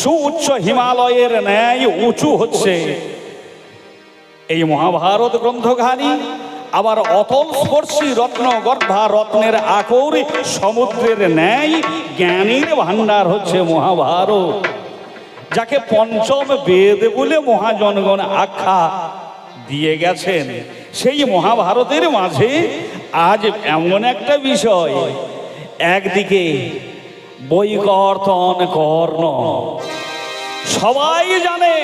সুউচ্চ হিমালয়ের ন্যায় উঁচু হচ্ছে। এই মহাভারত গ্রন্থখানি আবার অতল স্পর্শী রত্ন গর্ভা রত্নের আকর সমুদ্রের ন্যায় জ্ঞানীর ভাণ্ডার হচ্ছে মহাভারত, যাকে পঞ্চম বেদ বলে মহাজনগণ আখ্যা দিয়ে গেছেন। সেই মহাভারতের মাঝে আজ এমন একটা বিষয়, একদিকে বৈকর্তন কর্ণ। সবাই জানে,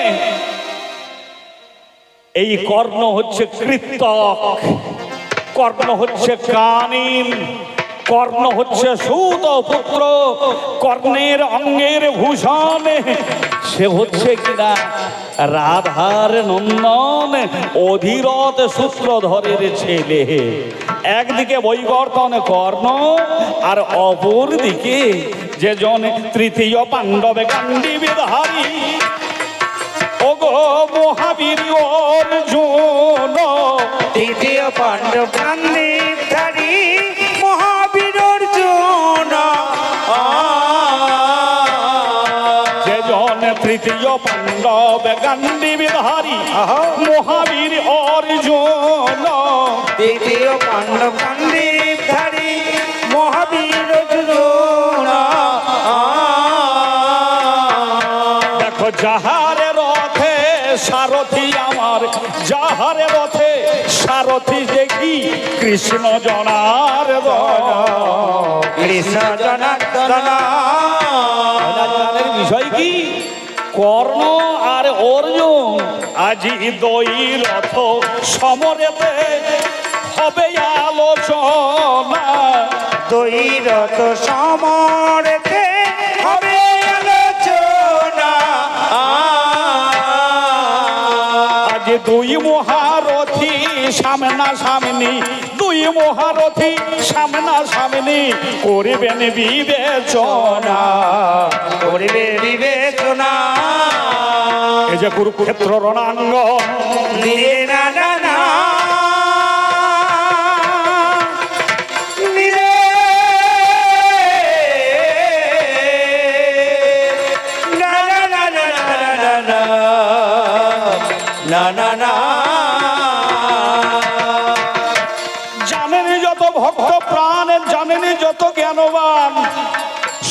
এই কর্ণ হচ্ছে কৃতক, কর্ণ হচ্ছে কানিন কর্ণ হচ্ছে সুত পুত্র, কর্ণের অঙ্গের ভূষণ। সে হচ্ছে কিনা রাধার নন্দন, অধীরথ সূত্রধরের ছেলে। একদিকে বৈবর্তন কর্ণ, আর অপর দিকে যে জন তৃতীয় পাণ্ডবে কাণ্ডি বিধারী ওগো মহাবীর অর্জুন তৃতীয় পাণ্ডব কান্দিধারী মহাবীর অর্জুন। যে জন তৃতীয় পাণ্ডব গান্ডি বিধারী মহাবীর অর্জুন। তৃতীয় পাণ্ডব মহাবীর যাহারে রথে সারথি আমার যাহারে রথে সারথি দেখি কৃষ্ণ জনার কৃষ্ণ জনার্দন জানার বিষয় কি? কর্ণ আর অর্জুন আজি দই রথ সমরেতে হবে আলোচনা। দৈরত সমরতে হবে দুই মহারথী সামনা সামনি। দুই মহারথী সামনা সামনি। করিবেন বিবেচনা। করিবে বিবেচনা। এই যে কুরুক্ষেত্র রণাঙ্গ না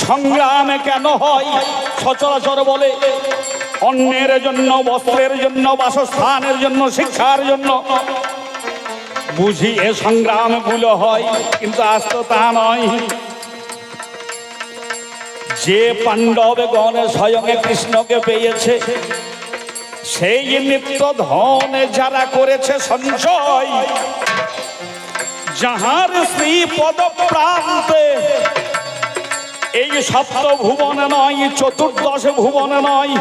সংগ্রামে কেন হয়? সচরাচর বলে, অন্যের জন্য, বস্ত্রের জন্য, বাসস্থানের জন্য, শিক্ষার জন্য। বুঝি এ সংগ্রামগুলো হয়, কিন্তু আজ তো তা নয়। যে পাণ্ডব গণে স্বয়ং কৃষ্ণকে পেয়েছে, সেই নিত্য ধনে যারা করেছে সঞ্চয়, যাহার শ্রী পদ প্রান্তে এই সপ্ত ভুবনে নয়, চতুর্দশ ভুবনে নয়।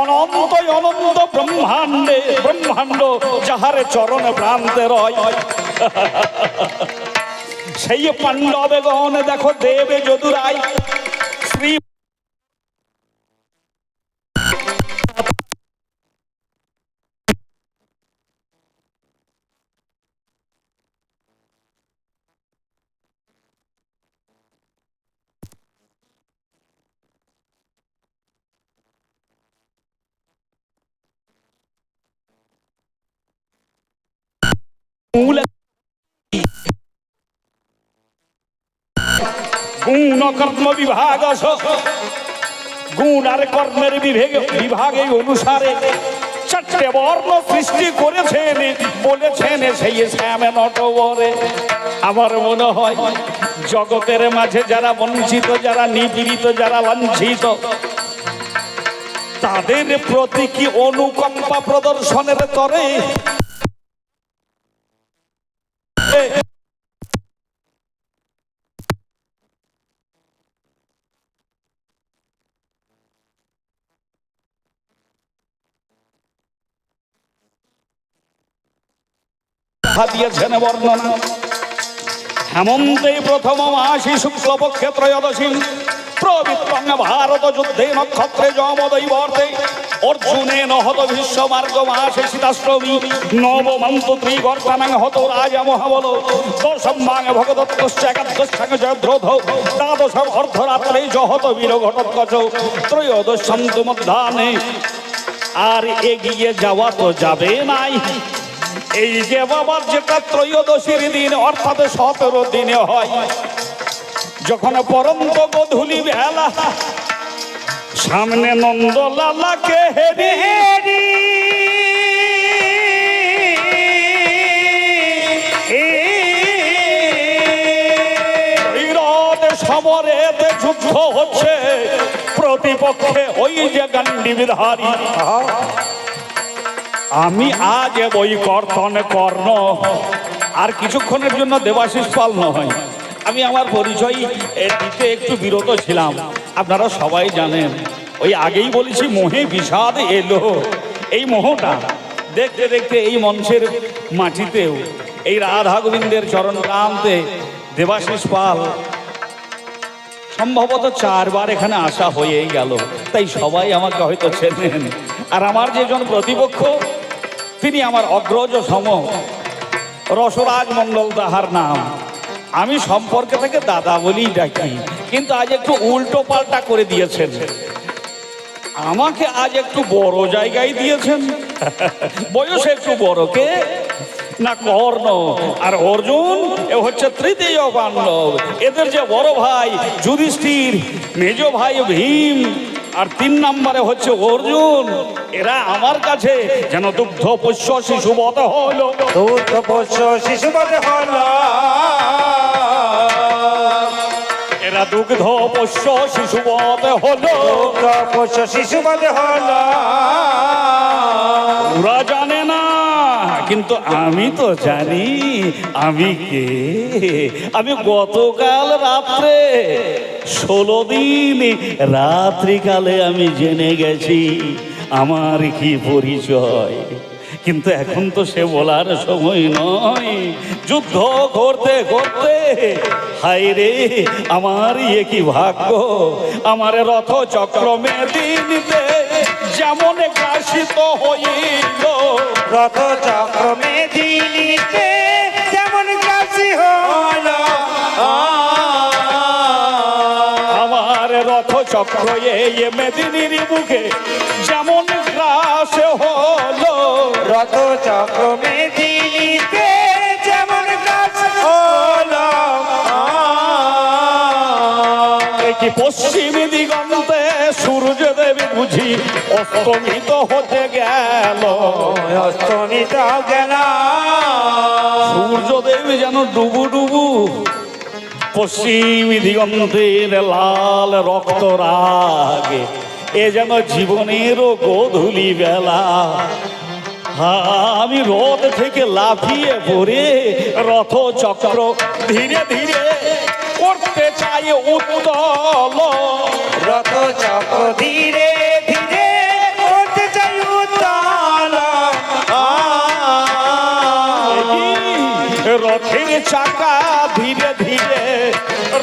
অনন্ত অনন্ত ব্রহ্মাণ্ডে, ব্রহ্মাণ্ড যাহারে চরণ প্রান্তে রয়। সেই পাণ্ডবে গহনে দেখো দেবে যদুরাই শ্রী গুণ কর্ম বিভাগ গুণ আর কর্মের বিভেগ বিভাগে অনুসারে চারটে বর্ণ সৃষ্টি করেছেন, বলেছেন সেই শ্যামে নটবরে। আমার মনে হয় জগতের মাঝে যারা বঞ্চিত, যারা নিপীড়িত, যারা লাঞ্ছিত, তাদের প্রতি কি অনুকম্পা প্রদর্শনের তরে দিয়েছেন বর্ণনা। হেমন্তে প্রথম মাসি শুক্লপক্ষে ত্রয়োদশী। প্রবৃত্তং ভারত যুদ্ধে নক্ষত্রে জমদৈবর্তে অর্জুনে নহত ভীষ্ম মার্গ মাসে সীতাশ্রমী নবমন্ত ত্রিগর্তানাং হত রাজা মহাবল। দশম মাঙে ভগদত্তশ্চ একাদশাঙ্গ জয়দ্রোধ। দ্বাদশম অর্ধরাত্রে জহত বীর ঘটোৎকচ ত্রয়োদশম তু মধ্যাহ্নে আর এগিয়ে যাওয়া তো যাবে নাই। এই যে বাবার যেটা ত্রয়োদশীর দিন, অর্থাৎ সতেরো দিনে হয়। যখন পরন্ত গধূলি বেলা, সামনে নন্দলালাকে হেরি হেরি সমরেতে যুদ্ধ হচ্ছে। প্রতিপক্ষে ওই যে গান্ডি বিধারী আমি আজ বই কর্তন কর্ণ, আর কিছুক্ষণের জন্য দেবাশিস পাল নয়। আমি আমার পরিচয় দিতে একটু বিরত ছিলাম, আপনারা সবাই জানেন। ওই আগেই বলেছি, মোহে বিষাদ এলো। এই মোহটা দেখতে দেখতে এই মঞ্চের মাটিতেও, এই রাধা গোবিন্দের চরণ কান্তে দেবাশিস পাল সম্ভবত চারবার এখানে আসা হয়েই গেল। তাই সবাই আমাকে হয়তো চেনেন। আর আমার যেজন প্রতিপক্ষ তিনি আমার অগ্রজ সম। রসরাজ মণ্ডল তাহার নাম। আমি সম্পর্কে থেকে দাদা বলেই ডাকি, কিন্তু আজ একটু উল্টো পাল্টা করে দিয়েছেন। আমাকে আজ একটু বড় জায়গায় দিয়েছেন। বয়সে একটু বড় কে? না কর্ণ। আর অর্জুন, এ হচ্ছে তৃতীয় পাণ্ডব। এদের যে বড় ভাই যুধিষ্ঠির, মেজ ভাই ভীম আর তিন নম্বরে হচ্ছে অর্জুন এরা আমার কাছে যেন দুগ্ধ পোষ্য শিশু হল। দুগ্ধ পোষ্য শিশু বধ হল। এরা দুগ্ধ পোষ্য শিশু হল। দুধ পোষ্য শিশু বধ হল। ওরা জানে না কিন্তু আমি তো জানি, আমি কে? আমি গতকাল রাত্রে ষোলো দিন রাত্রিকালে আমি জেনে গেছি, আমার কি পরিচয়। কিন্তু এখন তো সে বলার সময় নয়। যুদ্ধ করতে করতে হায় রে আমার ইয়ে কি ভাগ্য? আমার রথ চক্র মেদিনীতে যেমন গ্রাসিত হইল। রথ চক্র মেদিনীতে যেমন কাশি হল। আমার রথ চক্র এই মেদিনীর মুখে যেমন গ্রাস হলো। রথ চক্র মেদিনীতে যেমন কাশি হল। কি পশ্চিম দিগন্তে সূর্য দেবী বুঝি অস্তমিত হতে গেল। অস্তমিত গেল। সূর্য দেবী যেন ডুবু ডুবু পশ্চিম দিগন্তের লাল রক্ত রাগে এ যেন জীবনেরও গোধূলি বেলা। আমি রথ থেকে লাফিয়ে পড়ে রথ চক্র ধীরে ধীরে করতে চাই উত্তল। রথ চক্র ধীরে ধীরে করতে চাই উত্তাল। রথের চাকা ধীরে ধীরে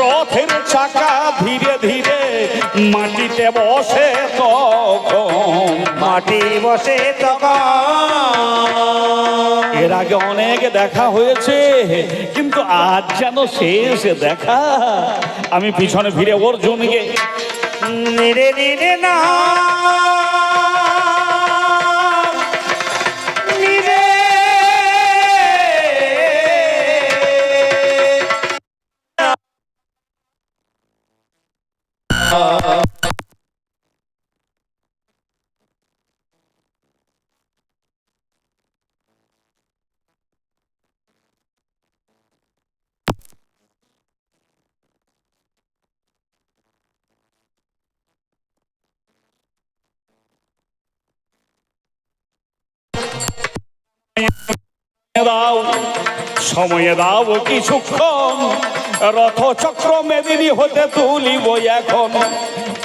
রথের চাকা ধীরে ধীরে মাটিতে বসে তখন। মাটি বসে তখন এর আগে অনেক দেখা হয়েছে, কিন্তু আজ যেন শেষ দেখা। আমি পিছনে ফিরে অর্জুনকে। নিরে নিরে না। দাও, সময়ে দাও কিছুক্ষণ রথ চক্র মেদিনী হতে তুলিব এখন।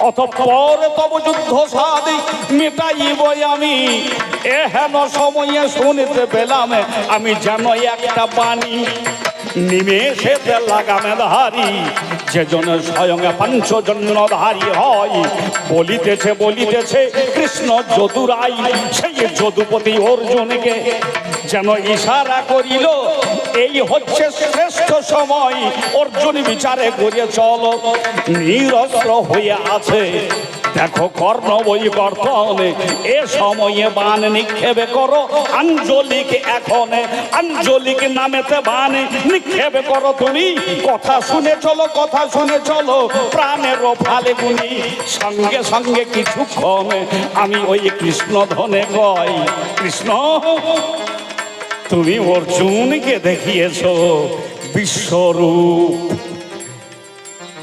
অতঃপর তব যুদ্ধ সাদি মেটাইব আমি। এহেন সময়ে শুনিতে পেলাম, আমি যেন একটা বাণী। নিমেষেতে লাগামে ধারি যে জন স্বয়ং পাঞ্চজন্যধারী হয়, বলিতেছে বলিতেছে, কৃষ্ণ যদুরাই, সেই যদুপতি অর্জুনকে যেন ইশারা করিল, এই হচ্ছে শ্রেষ্ঠ সময়। অর্জুন বিচারে করিয়া চল, নিরস্ত্র হয়ে আছে। দেখো কর্ণ বই কর্তনে এ সময়ে বান নিক্ষেপে করো, আঞ্জলিক এখন, আঞ্জলিক নামেতে বান নিক্ষেপে করো তুমি। কথা শুনে চলো, কথা শুনে চলো, প্রাণের ফালে গুনি সঙ্গে সঙ্গে কিছুক্ষণ আমি ওই কৃষ্ণ ধনে কই, কৃষ্ণ, তুমি অর্জুনকে দেখিয়েছ, বিশ্বরূপ।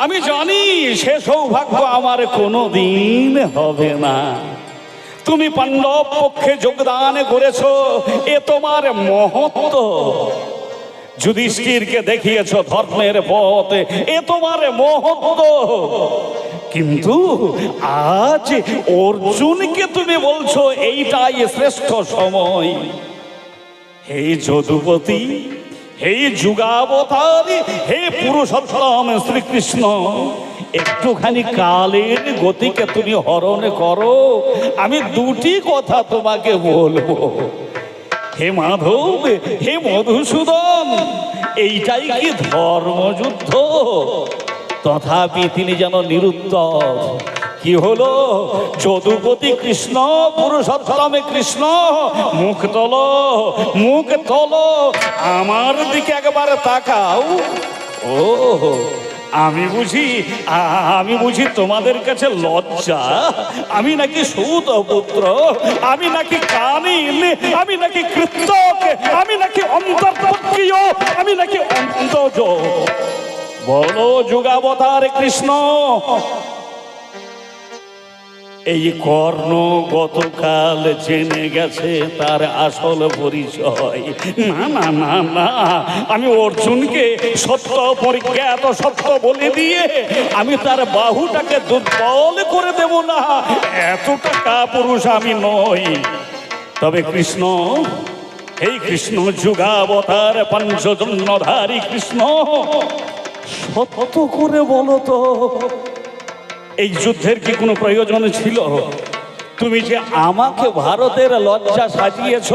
আমি জানি সে সৌভাগ্য আমার কোনো দিন হবে না। তুমি পাণ্ডব পক্ষে যোগদান করেছ, এ তোমার মহত্ব। যুধিষ্ঠিরকে দেখিয়েছ ধর্মের পথ, এ তোমার মহত্ব। কিন্তু আজ অর্জুনকে তুমি বলছো, এইটাই শ্রেষ্ঠ সময়। হে যদুপতি হে যুগাবতার, হে পুরুষোত্তম শ্রীকৃষ্ণ, একটুখানি কালের গতিকে তুমি হরণ করো, আমি দুটি কথা তোমাকে বলব। হে মাধব, হে মধুসূদন, এইটাই কি ধর্মযুদ্ধ? তথাপি তিনি যেন নিরুত্তর। কি হলো? যদুপতি কৃষ্ণ, পুরুষোত্তমে কৃষ্ণ, মুখ তোলো মুখ তোলো, আমার দিকে একবার তাকাও। ও আমি বুঝি আমি বুঝি তোমাদের কাছে লজ্জা। আমি নাকি সূত পুত্র, আমি নাকি কানিন আমি নাকি কৃতক, আমি নাকি অন্তর্পক্ষীয়, আমি নাকি অন্তজ বলো যুগাবতার কৃষ্ণ এই কর্ণ গতকাল জেনে গেছে তার আসল পরিচয়। না না না না, আমি অর্জুনকে সত্য পরিজ্ঞাত সত্য বলে দিয়ে আমি তার বাহুটাকে দুর্বল করে দেব না। এতটা কাপুরুষ আমি নই। তবে কৃষ্ণ, এই কৃষ্ণ যুগাবতার পঞ্চজন্যধারী কৃষ্ণ সত্য করে বলো তো এই যুদ্ধের কি কোনো প্রয়োজন ছিল? তুমি যে আমাকে ভারতের লজ্জা সাজিয়েছ,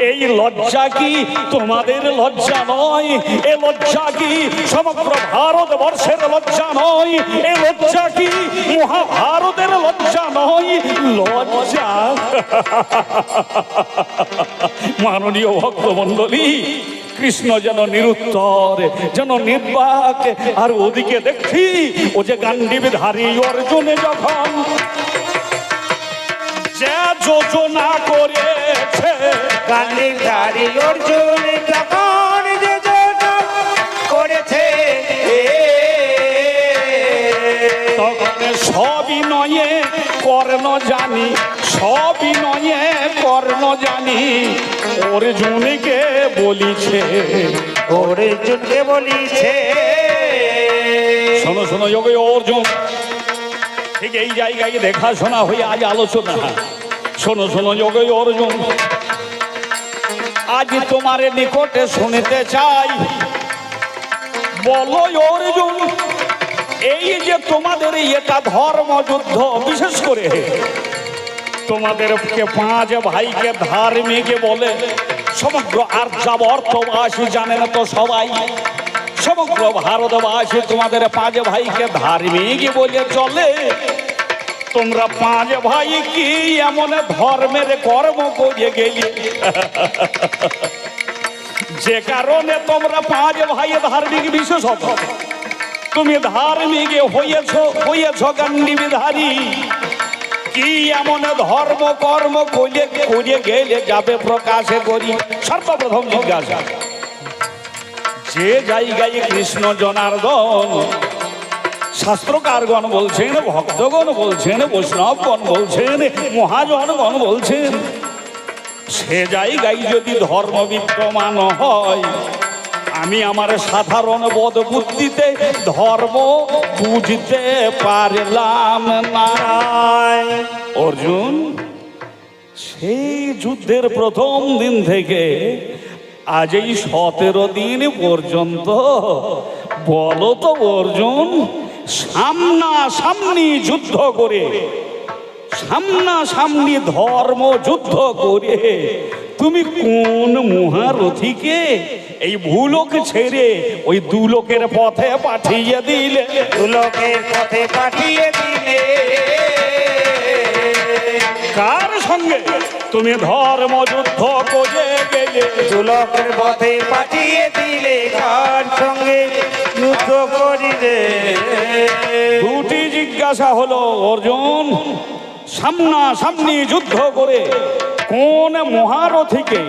এই লজ্জা কি তোমাদের লজ্জা নয়? এ লজ্জা কি সমগ্র ভারতবর্ষের লজ্জা নয়? এ লজ্জা কি মহাভারতের লজ্জা নয়? লজ্জা? মাননীয় ভক্তমণ্ডলী কৃষ্ণ যেন নিরুত্তর যেন নির্বাক। আর ওদিকে দেখছি ও যে গান্ডিবিধারী অর্জুনে যখন যে যোজনা করেছে গান্ধীর অর্জুন তখন যে যোজনা করেছে তখন সবই নয়ে কর্ণ জানি সবই নয়ে কর্ণ জানি। অর্জুনকে বলিছে। অর্জুনকে বলিছে। শোনো শোনো যোগ অর্জুন। ঠিক এই জায়গায় দেখাশোনা হয়ে আজ আলোচনা। শোনো শোনো যোগ অর্জুন। আজ তোমার নিকটে শুনিতে চাই। বলো অর্জুন এই যে তোমাদের এটা ধর্মযুদ্ধ বিশেষ করে। তোমাদেরকে পাঁচ ভাইকে ধার্মিক বলে। সমগ্র আর্যাবর্তবাসী জানে না তো সবাই। সমগ্র ভারতবাসী তোমাদের পাঁচ ভাইকে ধার্মিক বলে চলে। তোমরা পাঁচ ভাই কি এমন ধর্মের কর্ম করে গেলি? যে কারণে তোমরা পাঁচ ভাই ধার্মিক বিশেষত তুমি ধার্মিক হয়েছ হয়েছ গান্ডিবিধারী কি এমন ধর্ম কর্ম করে করে গেলে যাবে প্রকাশে করি? সর্বপ্রথম জিজ্ঞাসা। যে জায়গায় কৃষ্ণ জনার্দন, শাস্ত্রকারগণ বলছেন, ভক্তগণ বলছেন, বৈষ্ণবগণ বলছেন, মহাজনগণ বলছেন, সে জায়গায় যদি ধর্ম বিদ্যমান হয় আমি আমার সাধারণ বোধ বুদ্ধিতে ধর্ম বুঝতে পারলাম না। অর্জুন, সেই যুদ্ধের প্রথম দিন থেকে আজ এই সতেরো দিন পর্যন্ত বলো তো অর্জুন সামনা সামনি যুদ্ধ করে সামনা সামনি ধর্ম যুদ্ধ করে তুমি কোন মহারথীকে এই ভূলোক ছেড়ে ওই দুলোকের পথে পাঠিয়ে দিলে। লোকের পথে পাঠিয়ে দিলে। কার সঙ্গে? তুমি ধর্ম যুদ্ধ করে গেলে। লোকের পথে পাঠিয়ে দিলে কার সঙ্গে যুদ্ধ করিলে? দুটি জিজ্ঞাসা হলো অর্জুন সামনা সামনি যুদ্ধ করে কোন মহারথীকে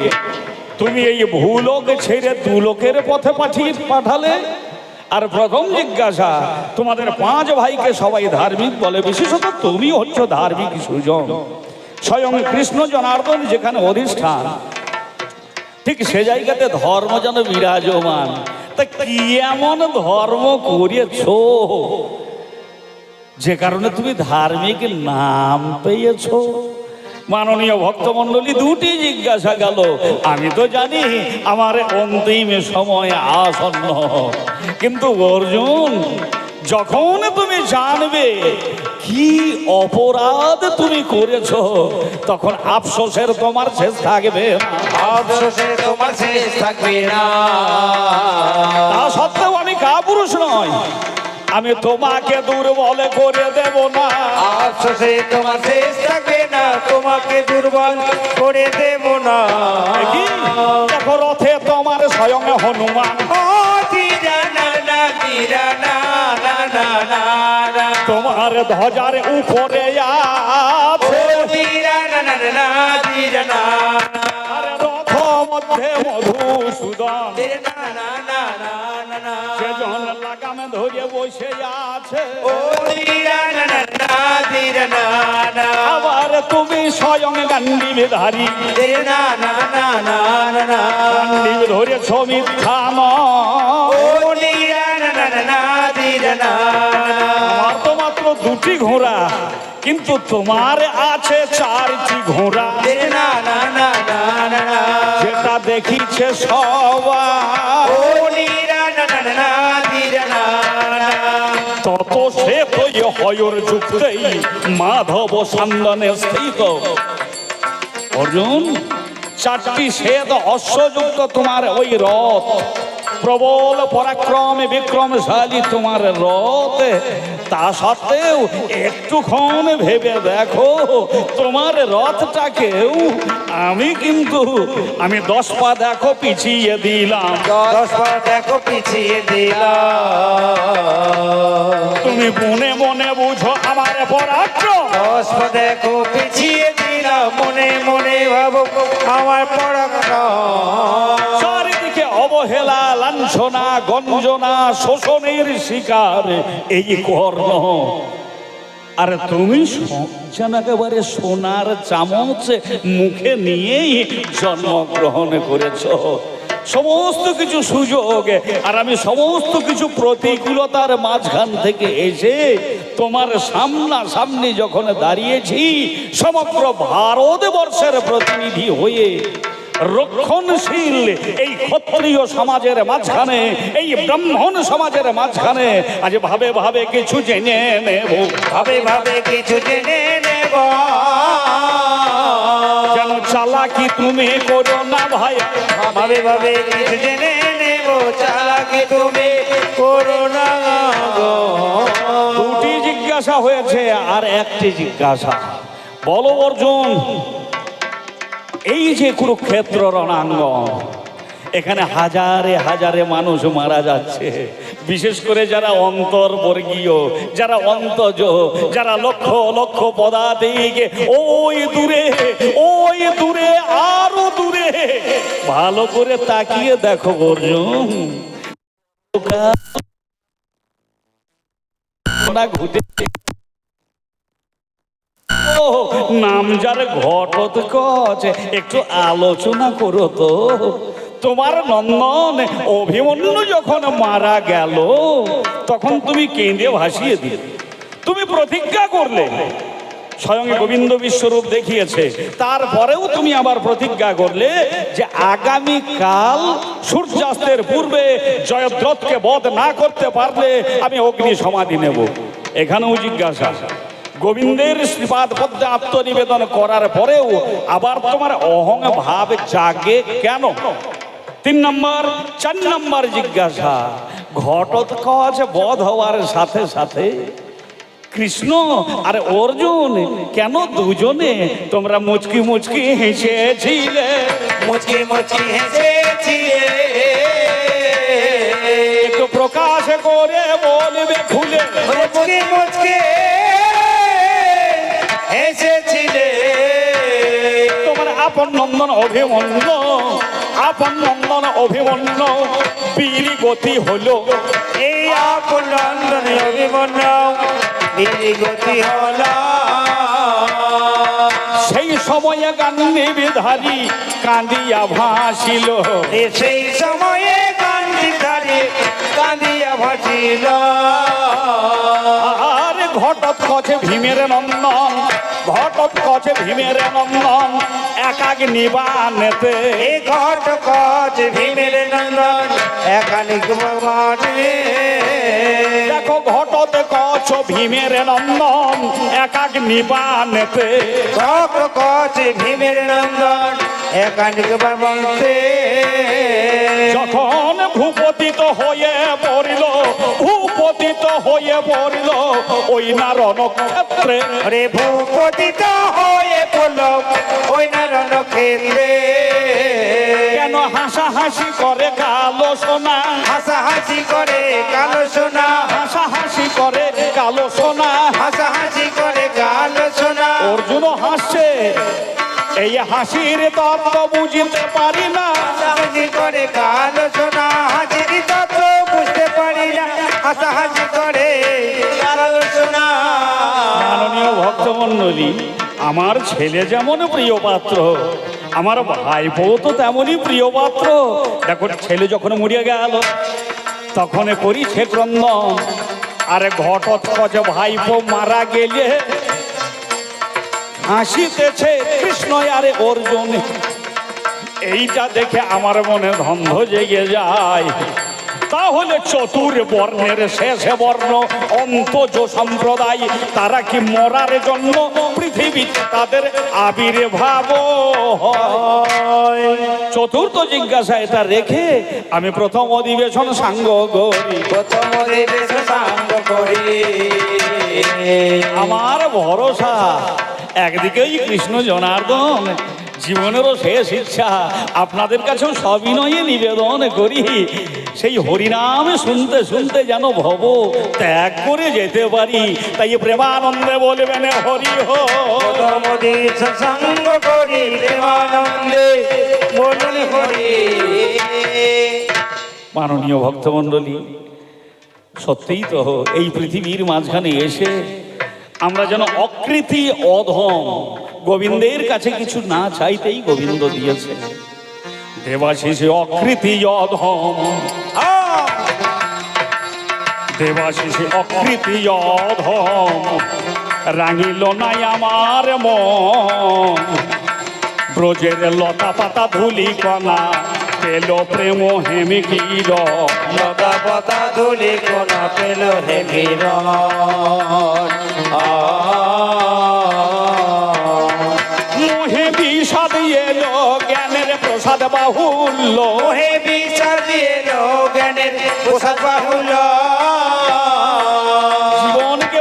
তুমি এই ভূলোক ছেড়ে দুলোকের পথে পাঠিয়ে পাঠালে? আর প্রথম জিজ্ঞাসা, তোমাদের পাঁচ ভাইকে সবাই ধার্মিক বলে, বিশেষত তুমি হচ্ছ ধার্মিক সুজন। স্বয়ং কৃষ্ণ জনার্দন যেখানে অধিষ্ঠান, ঠিক সে জায়গাতে ধর্ম যেন বিরাজমান। তা কি এমন ধর্ম করিয়েছো যে কারণে তুমি ধার্মিক নাম পেয়েছ। মাননীয় ভক্তমণ্ডলী দুটি জিজ্ঞাসা গেল। আমি তো জানি আমার অন্তিম সময় আসন্ন। কিন্তু অর্জুন যখন তুমি জানবে কি অপরাধ তুমি করেছ তখন আফসোসের তোমার শেষ থাকবে। তোমার শেষ থাকবে না। তা সত্ত্বেও আমি কাপুরুষ নয়। আমি তোমাকে দুর্বল করে দেব না। অবশেষে তোমার শেষ থাকবে না তোমাকে দুর্বল করে দেব না। কি দেখো রথে তোমার স্বয়ং হনুমান। তোমার ধ্বজার উপরে রথ মধ্যে মধুসূদন। আবার তুমি স্বয়ং ধীরা গান্ডীব আমার তো মাত্র দুটি ঘোড়া কিন্তু তোমার আছে চারটি ঘোড়া যেটা দেখিছে সবাই হয়র যুক্তেই মাধব সন্দনে স্থিত। অর্জুন চারটি শ্বেত অশ্বযুক্ত তোমার ওই রথ। প্রবল পরাক্রমে বিক্রমশালী তোমার রথ। তা সত্ত্বেও একটুক্ষণ ভেবে দেখো তোমার রথটাকেও আমি কিন্তু আমি দশ পা দেখো পিছিয়ে দিলাম। দশ পা দেখো পিছিয়ে দিলাম। তুমি মনে মনে বুঝো আমার পরাক্রম। দশ পা দেখো পিছিয়ে দিলাম মনে মনে ভাবো আমার পরাক্রম। অবহেলা লাঞ্ছনা, গঞ্জনা, শোষণের শিকার, এই কর্ণ। আর তুমি একেবারে সোনার চামচ মুখে নিয়েই জন্মগ্রহণ করেছ। সমস্ত কিছু সুযোগ আর আমি সমস্ত কিছু প্রতিকূলতার মাঝখান থেকে এসে তোমার সামনা সামনে যখন দাঁড়িয়েছি, সমগ্র ভারতবর্ষের প্রতিনিধি হয়ে রক্ষণশীল এই ক্ষত্রিয় সমাজের মাঝখানে এই ব্রাহ্মণ সমাজের মাঝখানে আজ ভাবে ভাবে কিছু জেনে নেব। ভাবে ভাবে কিছু জেনে নেব। যেন চালাকি তুমি করো না ভাই। ভাবে ভাবে কিছু জেনে নেব চালাকি তুমি করো না দুটি জিজ্ঞাসা হয়েছে আর একটি জিজ্ঞাসা। বলো অর্জুন এই যে কুরুক্ষেত্র রণাঙ্গন, এখানে হাজারে হাজারে মানুষ মারা যাচ্ছে। বিশেষ করে যারা অন্তর্বর্গীয়, যারা অন্তজ যারা লক্ষ লক্ষ পদাতিক, ওই দূরে ওই দূরে, আরও দূরে। ভালো করে তাকিয়ে দেখো, অর্জুন। ঘটে নাম যার ঘটত কচ, একটু আলোচনা করো তো। তোমার নন্দন অভিমন্যু যখন মারা গেল, তখন তুমি কেঁদে ভাসিয়ে দিলে। তুমি প্রতিজ্ঞা করলে। স্বয়ং গোবিন্দ বিশ্বরূপ দেখিয়েছে। তারপরেও তুমি আবার প্রতিজ্ঞা করলে যে আগামী কাল সূর্যাস্তের পূর্বে জয়দ্রথকে বধ না করতে পারলে আমি অগ্নি সমাধি নেব। এখানেও জিজ্ঞাসা। গোবিন্দের শ্রীপাদ পদ্মে আত্মনিবেদন করার পরেও আবার তোমার অহং ভাব জাগে কেন? তিন নম্বর চার নম্বর জিজ্ঞাসা। ঘটোৎকচ বধ হওয়ার সাথে সাথে কৃষ্ণ আর অর্জুন কেন দুজনে? তোমরা মুচকি মুচকি হেসেছিলে। মুচকি মুচকি হেসেছি একটু প্রকাশ করে বলবে খুলে। মুচকি মুচকি হেসেছিলে তোমার আপন নন্দন অভিমন্য আপন নন্দন অভিমন্য বীর গতি হলো। এই আপন নন্দনে অভিমন্য বিলি গতি হলা। সেই সময়ে গান্ধী বিধারী কান্দিয়া ভাসিল। সেই সময়ে কান্দি ধারে কান্দিয়া ভাসিল। কছে ভীমের নন্দন ঘটত কছে ভীমের নন্দন একাক নিবানেতে এ ঘট কচ ভীমের নন্দন একানিক মাঠে দেখো ঘটত কছ ভীমের নন্দন একাক নিবানেতে ঘট কচ ভীমের নন্দন একানিক বন্তে যখন ভূপতিত হয়ে পড়িল ভূপতিত হয়ে পড়িল ওই না রণক্ষেত্রে রে ভূপতিত হয়ে পড়ল ওই নারণ ক্ষেত্রে। কেন হাসাহাসি করে কালো সোনা? হাসাহাসি করে কালো সোনা। হাসাহাসি করে কালো সোনা। হাসাহাসি করে কালো সোনা। অর্জুন হাসছে। এই হাসির তত্ত্ব বুঝিতে পারি না। হাসাহাসি করে কালো সোনা। হাসির তত্ত্ব বুঝতে পারি না। হাসাহাসি করে কালো মাননীয় ভক্তমণ্ডলী, আমার ছেলে যেমন প্রিয় পাত্র, আমার ভাইপো তো তেমনই প্রিয় পাত্র। দেখো, ছেলে যখন মরিয়া গেল, তখন করি সে ক্রন্দন। আরে ঘটত ভাই ভাইপো মারা গেলে, হাসিতেছে কৃষ্ণ আরে অর্জুন। এইটা দেখে আমার মনে ধন্ধ জেগে যায়। তাহলে চতুর বর্ণের শেষে বর্ণ অন্তজ সম্প্রদায় তারা কি মরার জন্য পৃথিবী তাদের আবির্ভাব হয়? চতুর্থ জিজ্ঞাসা এটা রেখে আমি প্রথম অধিবেশন সাঙ্গ করি। প্রথম দেশ সাঙ্গ করি। আমার ভরসা। একদিকেই কৃষ্ণ জনার্দন জীবনেরও শেষ ইচ্ছা। আপনাদের কাছেও সবিনয়ে নিবেদন করি। সেই হরিনাম শুনতে শুনতে যেন ভব ত্যাগ করে যেতে পারি। তাই প্রেমানন্দে বলবেন হরি হো। প্রথম দেশ সাঙ্গ করি প্রেমানন্দে। বলুন হরি মাননীয় ভক্তমণ্ডলী সত্যিই তো এই পৃথিবীর মাঝখানে এসে আমরা যেন অকৃতি অধম। গোবিন্দের কাছে কিছু না চাইতেই গোবিন্দ দিয়েছে। দেবাশিসে অকৃতি অধম। দেবাশিসে অকৃতি অধম। রাঙিল নাই আমার মন। ব্রজের লতা পাতা ধুলি কণা পেল প্রেম হেমিকির লতা পাতা ধুলি কোনা পেল হেমি মোহে বিষাদ এলো জ্ঞানের প্রসাদ বাহুল্য। মোহে বিচার এলো জ্ঞানের প্রসাদ বাহুল্য।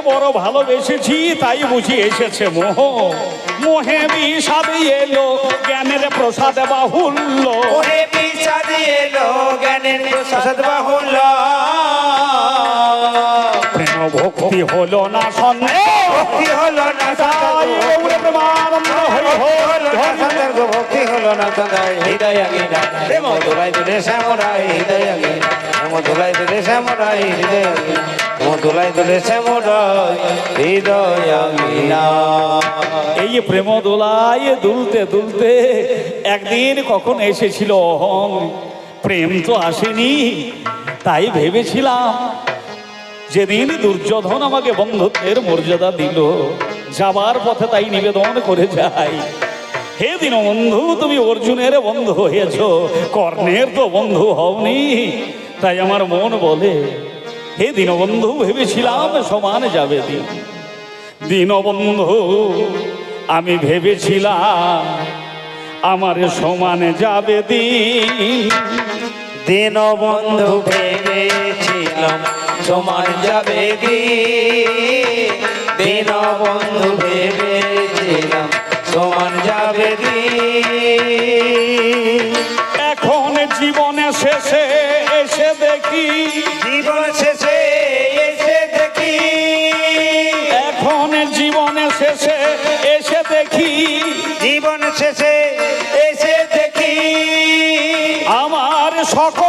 বড় ভালোবেসেছি, তাই বুঝি এসেছে মোহ। মোহে বিষাদ এলো, জ্ঞানের প্রসাদ বাহুল্য। মোহে বিষাদ এলো, জ্ঞানের প্রসাদ বাহুল্য। ভক্তি হলো না সন্দেহ ভক্তি হলো না তাই গৌরে প্রেমানন্দ হরি হরি হরি। ভক্তি হলো না সদাই। হৃদয় গীতা প্রেম দোলাই দোলে শ্যামরাই হৃদয় গীতা প্রেম দোলাই দোলে শ্যামরাই হৃদয় গীতা প্রেম দোলাই দোলে শ্যামরাই হৃদয় গীতা এই প্রেম দোলায় দুলতে দুলতে একদিন কখন এসেছিল অহং। প্রেম তো আসেনি তাই ভেবেছিলাম যেদিন দুর্যোধন আমাকে বন্ধুত্বের মর্যাদা দিল, যাবার পথে তাই নিবেদন করে যাই। হে দীনবন্ধু, তুমি অর্জুনের বন্ধু হয়েছ, কর্ণের তো বন্ধু হওনি, তাই আমার মন বলে, হে দীনবন্ধু, ভেবেছিলাম সমান যাবে দিন। দীনবন্ধু, আমি ভেবেছিলাম আমার সমানে যাবে দিন। দিন বন্ধু ভেবেছিলাম সমান যাবে দিন। বন্ধু ভেবেছিলাম সমান যাবে এখন জীবনে শেষে এসে দেখি। জীবন শেষে এসে দেখি। এখন জীবনে শেষে এসে দেখি। জীবন শেষে এসে দেখি। আমার সকলে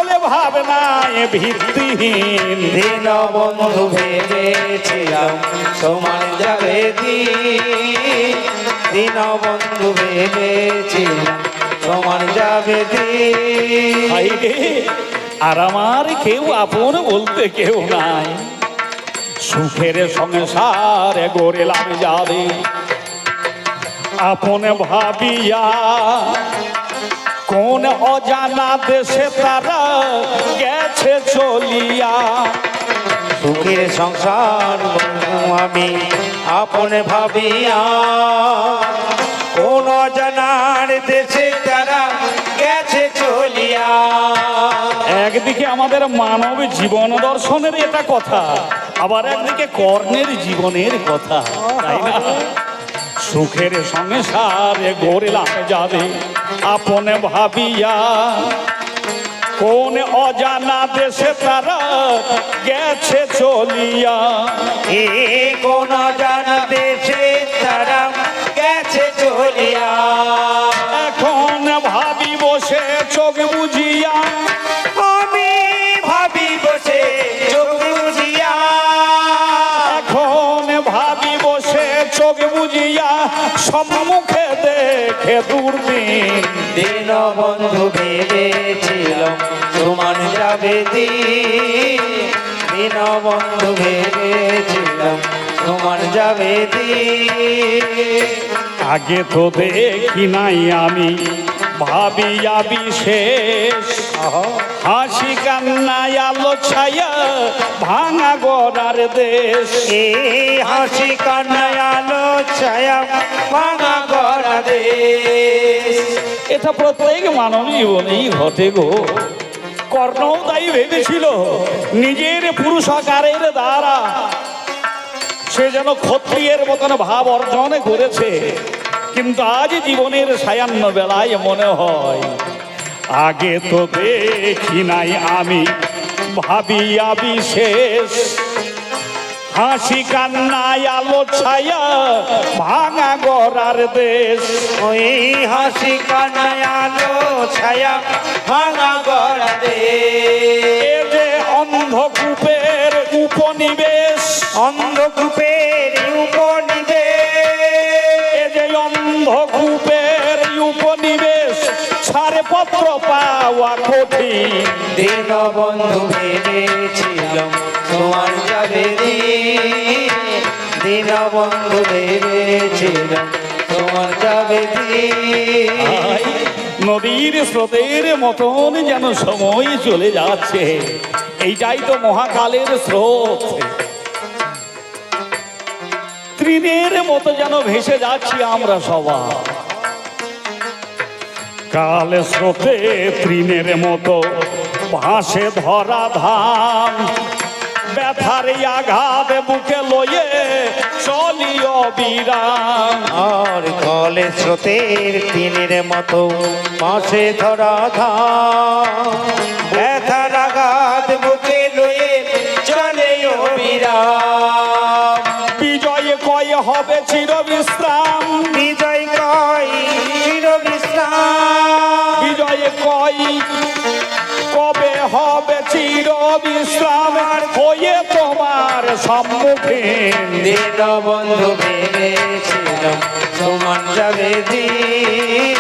ভিত্তিহীন। দিন বন্ধু ভেবেছিলাম সমান যাবে দিন। বন্ধু ভেবেছিলাম সমান যাবে দিন। আর আমার কেউ আপন বলতে কেউ নাই। সুখের সংসারে গড়েলাম যাবে। আপন ভাবিয়া কোন অজানা দেশে তারা গেছে চলিয়া। সুখের সংসার আমি আপন ভাবিয়া। কোন জানার দেশে তারা গেছে চলিয়া। একদিকে আমাদের মানব জীবন দর্শনের এটা কথা আবার একদিকে কর্ণের জীবনের কথা তাই না? সুখের সংসারে গড়লাম যাবে। আপনে ভাবিয়া কোন অজানা দেশে তারা গেছে চলিয়া। এ কোন অজানা দেশে তারা গেছে চলিয়া। এখন ভাবি দেখে দিন বন্ধু ভেবেছিল তোমার যাবে দিন। বন্ধু ভেবেছিলাম তোমার যাবে আগে তো দেখি নাই আমি ভাবিয়া বিশেষ হাসি কান্নায় আলো ছায়া ভাঙা গড়ার দেশ। হাসি কান্নায় আলো ছায়া ভাঙা গড়া দেশ। এটা প্রত্যেক মানব জীবনেই ঘটে গো। কর্ণও তাই ভেবেছিল, নিজের পুরুষাকারের দ্বারা। সে যেন ক্ষত্রিয়ের মতন ভাব অর্জন করেছে। কিন্তু আজ জীবনের সায়ান্ন বেলায় মনে হয় আগে তো দেখি নাই আমি ভাবিয়া বিশেষ। হাসি কান্নায় আলো ছায়া ভাঙা গড়ার দেশ। ওই হাসি কান্নায় আলো ছায়া ভাঙা গড়া দেশ। এ যে অন্ধকূপের উপনিবেশ অন্ধকূপের উপনিবেশ। যে অন্ধকূপের উপনিবেশ ছাড়ে পত্র পাওয়া কঠিন। দিন বন্ধু ভেবেছিলাম তোমার যাবে দিন। দিন বন্ধু ভেবেছিলাম তোমার যাবে নদীর স্রোতের মতন যেন সময় চলে যাচ্ছে। এইটাই তো মহাকালের স্রোত। তৃণের মতো যেন ভেসে যাচ্ছি আমরা সবাই। কাল স্রোতে তৃণের মতো ভাসে ধরা ধাম ব্যথার আঘাত বুকে লয়ে চলিও বিরাম। আর কলে স্রোতের তিনের মতো মাসে ধরা ধাম ব্যথার আঘাত বুকে লয়ে চলে অবিরাম বিজয় কয় হবে চির বিশ্রাম হয়ে তোমার সম্মুখীন দিন বন্ধু ভেবেছিলাম সমান যাবে দিন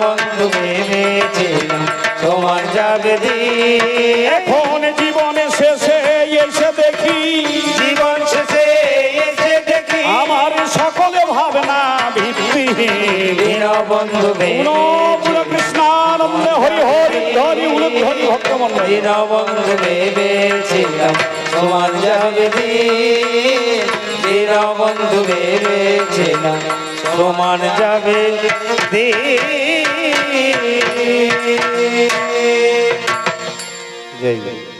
বন্ধু ভেবেছিলাম সমান যাবে দিন এখন জীবনে শেষে পুনঃ পুনঃ কৃষ্ণানন্দে হরি হরি ধরি উলুধ্বনি ভক্তমন্ডলী দীনবন্ধু ভেবেছিলাম সমান যাবে দিন দীনবন্ধু ভেবেছিলাম সমান যাবে দিন জয় জয়।